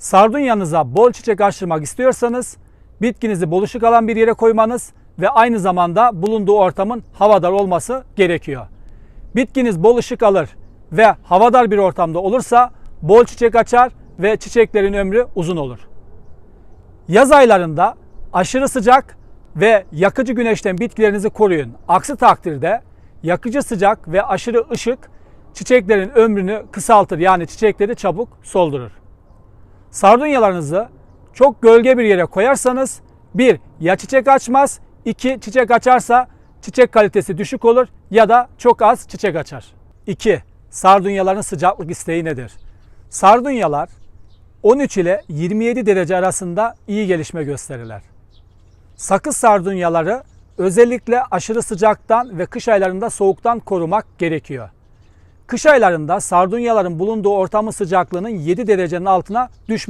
Sardunyanıza bol çiçek açtırmak istiyorsanız bitkinizi bol ışık alan bir yere koymanız ve aynı zamanda bulunduğu ortamın havadar olması gerekiyor. Bitkiniz bol ışık alır ve havadar bir ortamda olursa bol çiçek açar ve çiçeklerin ömrü uzun olur. Yaz aylarında aşırı sıcak ve yakıcı güneşten bitkilerinizi koruyun. Aksi takdirde yakıcı sıcak ve aşırı ışık çiçeklerin ömrünü kısaltır yani çiçekleri çabuk soldurur. Sardunyalarınızı çok gölge bir yere koyarsanız bir ya çiçek açmaz, iki çiçek açarsa çiçek kalitesi düşük olur ya da çok az çiçek açar. 2. Sardunyaların sıcaklık isteği nedir? Sardunyalar 13 ile 27 derece arasında iyi gelişme gösterirler. Sakız sardunyaları özellikle aşırı sıcaktan ve kış aylarında soğuktan korumak gerekiyor. Kış aylarında sardunyaların bulunduğu ortamın sıcaklığının 7 derecenin altına düşmemesi